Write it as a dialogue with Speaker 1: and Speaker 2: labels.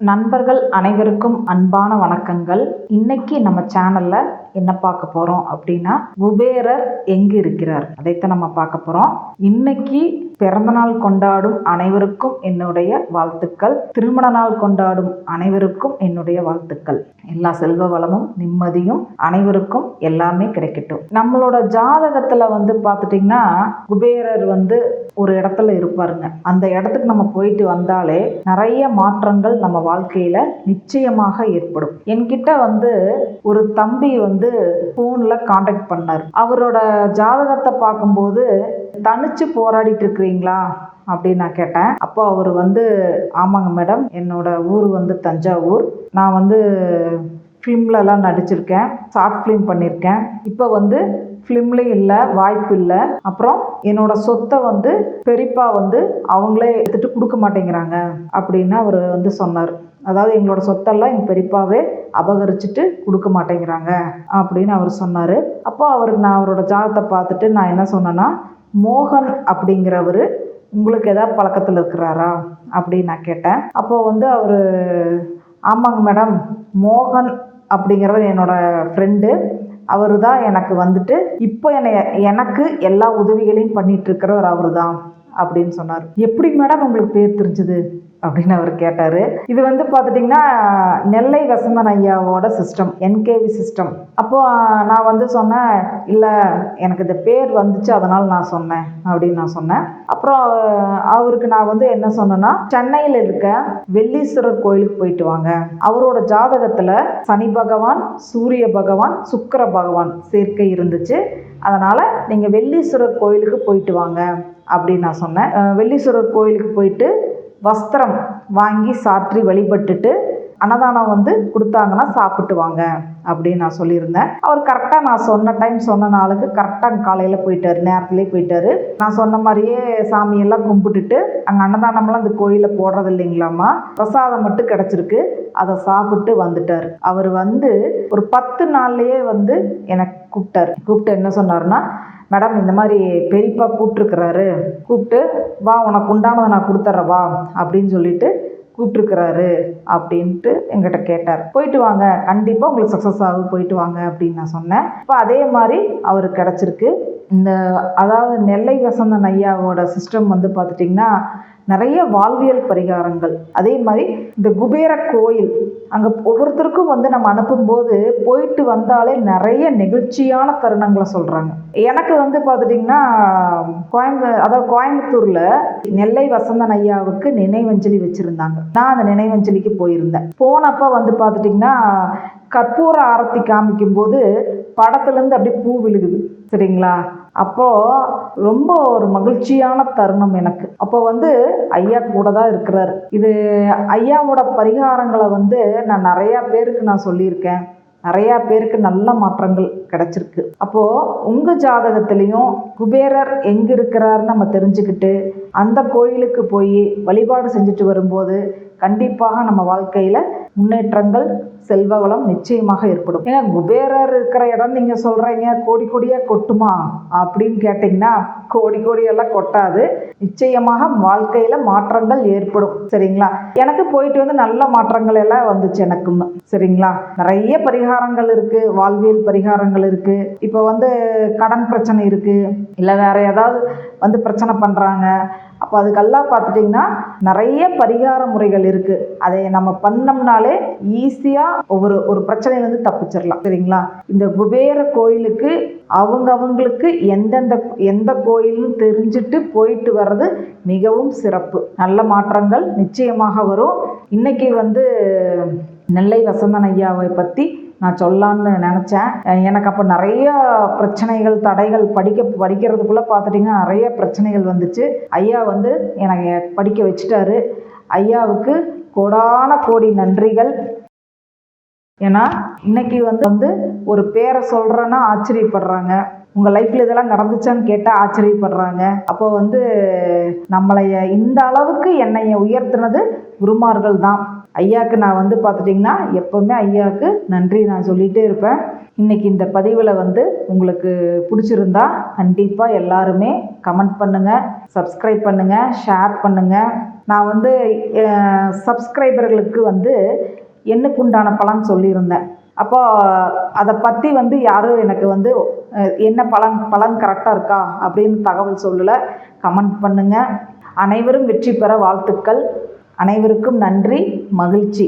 Speaker 1: நண்பர்கள் அனைவருக்கும் அன்பான வணக்கங்கள். இன்னைக்கு நம்ம சேனல்ல என்ன பார்க்க போறோம் அப்படின்னா குபேரர் எங்க இருக்கிறார்? அதைத்தான் நம்ம பார்க்க போறோம். இன்னைக்கு பிறந்தநாள் கொண்டாடும் அனைவருக்கும் என்னுடைய வாழ்த்துக்கள். திருமண நாள் கொண்டாடும் அனைவருக்கும் என்னுடைய வாழ்த்துக்கள். எல்லா செல்வ வளமும் நிம்மதியும் அனைவருக்கும் எல்லாமே கிடைக்கட்டும். நம்மளோட ஜாதகத்துல வந்து பார்த்துட்டிங்கன்னா குபேரர் வந்து ஒரு இடத்துல இருப்பாருங்க. அந்த இடத்துக்கு நம்ம போயிட்டு வந்தாலே நிறைய மாற்றங்கள் நம்ம வாழ்க்கையில நிச்சயமாக ஏற்படும். என்கிட்ட வந்து ஒரு தம்பி வந்து ஃபோனில் காண்டாக்ட் பண்ணார். அவரோட ஜாதகத்தை பார்க்கும்போது தனிச்சு போராடிட்டு இருக்கிறீங்களா? அப்படின்னு நான் கேட்டேன். அப்போ அவர் வந்து ஆமாங்க மேடம். என்னோட ஊர் வந்து தஞ்சாவூர். நான் வந்து ஃபிலிம்லலாம் நடிச்சிருக்கேன். ஷார்ட் ஃபிலிம் பண்ணியிருக்கேன் இப்போ வந்து ஃபிலிம்லேயும் இல்லை வாய்ப்பு இல்லை. அப்புறம் என்னோட சொத்தை வந்து பெரியப்பா வந்து அவங்களே எடுத்துகிட்டு கொடுக்க மாட்டேங்கிறாங்க அப்படின்னு அவர் வந்து சொன்னார். அதாவது எங்களோட சொத்தெல்லாம் எங்கள் பெரியப்பாவே அபகரிச்சுட்டு கொடுக்க மாட்டேங்கிறாங்க அப்படின்னு அவர் சொன்னார். அப்போ அவருக்கு நான் அவரோட ஜாதத்தை பார்த்துட்டு நான் என்ன சொன்னேன்னா மோகன் அப்படிங்கிறவர் உங்களுக்கு எதாவது பழக்கத்தில் இருக்கிறாரா அப்படின்னு நான் கேட்டேன். அப்போ வந்து அவர் ஆமாங்க மேடம் மோகன் அப்படிங்கிறவர் என்னோட ஃப்ரெண்டு அவர் தான் எனக்கு வந்துட்டு இப்போ என்னை எனக்கு எல்லா உதவிகளையும் பண்ணிகிட்ருக்கிறவர் அவர் தான் அப்படின்னு சொன்னார். எப்படி மேடம் உங்களுக்கு பேர் தெரிஞ்சுது? அப்படின்னு அவர் கேட்டார். இது வந்து பார்த்துட்டிங்கன்னா நெல்லை வசந்தன் ஐயாவோட சிஸ்டம் என்கேவி சிஸ்டம் அப்போது நான் வந்து சொன்னேன் இல்லை எனக்கு இந்த பேர் வந்துச்சு அதனால் நான் சொன்னேன் அப்படின்னு நான் சொன்னேன். அப்புறம் அவருக்கு நான் வந்து என்ன சொன்னேன்னா சென்னையில் இருக்க வெள்ளீஸ்வரர் கோயிலுக்கு போயிட்டு வாங்க. அவரோட ஜாதகத்தில் சனி பகவான் சூரிய பகவான் சுக்கர பகவான் சேர்க்கை இருந்துச்சு. அதனால் நீங்கள் வெள்ளீஸ்வரர் கோயிலுக்கு போயிட்டு வாங்க அப்படின்னு நான் சொன்னேன். வெள்ளீஸ்வரர் கோயிலுக்கு போயிட்டு வஸ்திரம் வாங்கி சாற்றி வழிபட்டுட்டு அன்னதானம் வந்து கொடுத்தாங்கன்னா சாப்பிட்டு வாங்க அப்படின்னு நான் சொல்லியிருந்தேன். அவர் கரெக்டாக நான் சொன்ன டைம் சொன்ன நாளுக்கு கரெக்டாக காலையில் போயிட்டார் நேரத்துலேயே போயிட்டாரு. நான் சொன்ன மாதிரியே சாமியெல்லாம் கும்பிட்டுட்டு அங்கே அன்னதானம்லாம் அந்த கோயிலில் போடுறது இல்லைங்களாம்மா? பிரசாதம் மட்டும் கிடச்சிருக்கு. அதை சாப்பிட்டு வந்துட்டார். அவர் வந்து ஒரு பத்து நாள்லேயே வந்து எனக்கு கூப்பிட்டார். கூப்பிட்டு என்ன சொன்னார்னா மேடம் இந்த மாதிரி பெரியப்பா கூப்பிட்ருக்குறாரு கூப்பிட்டு வா உனக்கு உண்டானதை நான் கொடுத்துட்றேன் வா அப்படின்னு சொல்லிவிட்டு கூப்பிட்டுருக்கிறாரு அப்படின்ட்டு எங்கிட்ட கேட்டார். போயிட்டு வாங்க கண்டிப்பாக உங்களுக்கு சக்ஸஸ் ஆகும் போயிட்டு வாங்க அப்படின்னு நான் சொன்னேன். இப்போ அதே மாதிரி அவருக்கு கிடச்சிருக்கு. இந்த அதாவது நெல்லை வசந்தன் ஐயாவோட சிஸ்டம் வந்து பார்த்துட்டிங்கன்னா நிறைய வாழ்வியல் பரிகாரங்கள். அதே மாதிரி இந்த குபேர கோயில் அங்கே ஒவ்வொருத்தருக்கும் வந்து நம்ம அனுப்பும்போது போயிட்டு வந்தாலே நிறைய நெகிழ்ச்சியான தருணங்களை சொல்கிறாங்க எனக்கு வந்து பார்த்துட்டிங்கன்னா கோயம்பு அதாவது கோயம்புத்தூரில் நெல்லை வசந்தன் ஐயாவுக்கு நினைவஞ்சலி வச்சுருந்தாங்க. நான் அந்த நினைவஞ்சலிக்கு போயிருந்தேன். போனப்போ வந்து பார்த்துட்டிங்கன்னா கற்பூர ஆரத்தி காமிக்கும்போது படத்துலேருந்து அப்படியே பூ விழுகுது. சரிங்களா? அப்போது ரொம்ப ஒரு மகிழ்ச்சியான தருணம் எனக்கு. அப்போ வந்து ஐயா கூட தான் இருக்கிறார். இது ஐயாவோட பரிகாரங்களை வந்து நான் நிறையா பேருக்கு நான் சொல்லியிருக்கேன். நிறையா பேருக்கு நல்ல மாற்றங்கள் கிடச்சிருக்கு. அப்போது உங்கள் ஜாதகத்துலேயும் குபேரர் எங்கே இருக்கிறாருன்னு நம்ம தெரிஞ்சுக்கிட்டு அந்த கோயிலுக்கு போய் வழிபாடு செஞ்சுட்டு வரும்போது கண்டிப்பாக நம்ம வாழ்க்கையில் முன்னேற்றங்கள் செல்வ வளம் நிச்சயமாக ஏற்படும். ஏன்னா குபேரர் இருக்கிற இடம் நீங்கள் சொல்கிறீங்க கோடி கோடியாக கொட்டுமா? அப்படின்னு கேட்டிங்கன்னா கோடி கோடியெல்லாம் கொட்டாது. நிச்சயமாக வாழ்க்கையில் மாற்றங்கள் ஏற்படும். சரிங்களா? எனக்கு போயிட்டு வந்து நல்ல மாற்றங்கள் எல்லாம் வந்துச்சு எனக்குன்னு. சரிங்களா? நிறைய பரிகாரங்கள் இருக்குது வாழ்வியல் பரிகாரங்கள் இருக்குது இப்போ வந்து கடன் பிரச்சனை இருக்குது இல்லை வேறு ஏதாவது வந்து பிரச்சனை பண்ணுறாங்க அப்போ அதுக்கெல்லாம் பார்த்துட்டிங்கன்னா நிறைய பரிகார முறைகள் இருக்குது அதை நம்ம பண்ணோம்னாலே ஈஸியாக ஒவ்வொரு ஒரு பிரச்சனையிலேருந்து தப்பிச்சிடலாம் சரிங்களா? இந்த குபேர கோயிலுக்கு அவங்க அவங்களுக்கு எந்தெந்த எந்த கோயில்னு தெரிஞ்சுட்டு போயிட்டு வர்றது மிகவும் சிறப்பு. நல்ல மாற்றங்கள் நிச்சயமாக வரும். இன்றைக்கி வந்து நெல்லை வசந்தன் ஐயாவை பற்றி நான் சொல்லான்னு நினச்சேன். எனக்கு அப்போ நிறைய பிரச்சனைகள் தடைகள் படிக்க படிக்கிறதுக்குள்ளே பார்த்துட்டிங்கன்னா நிறைய பிரச்சனைகள் வந்துச்சு. ஐயா வந்து எனக்கு படிக்க வச்சுட்டாரு. ஐயாவுக்கு கோடான கோடி நன்றிகள். ஏன்னா இன்னைக்கு வந்து வந்து ஒரு பேரை சொல்கிறேன்னா ஆச்சரியப்படுறாங்க. உங்கள் லைஃப்பில் இதெல்லாம் நடந்துச்சான்னு கேட்டால் ஆச்சரியப்படுறாங்க. அப்போ வந்து நம்மளைய இந்த அளவுக்கு என்னைய உயர்த்தினது குருமார்கள் தான். ஐயாவுக்கு நான் வந்து பார்த்துட்டிங்கன்னா எப்போவுமே ஐயாவுக்கு நன்றி நான் சொல்லிகிட்டே இருப்பேன். இன்றைக்கி இந்த பதிவில் வந்து உங்களுக்கு பிடிச்சிருந்தா கண்டிப்பாக எல்லாருமே கமெண்ட் பண்ணுங்கள் சப்ஸ்கிரைப் பண்ணுங்கள் ஷேர் பண்ணுங்கள் நான் வந்து சப்ஸ்கிரைபர்களுக்கு வந்து என்னுக்குண்டான பலன் சொல்லியிருந்தேன். அப்போ அதை பற்றி வந்து யாரும் எனக்கு வந்து என்ன பலன் பலன் கரெக்டாக இருக்கா அப்படின்னு தகவல் சொல்லலை. கமெண்ட் பண்ணுங்கள் அனைவரும் வெற்றி பெற வாழ்த்துக்கள். அனைவருக்கும் நன்றி. மகிழ்ச்சி.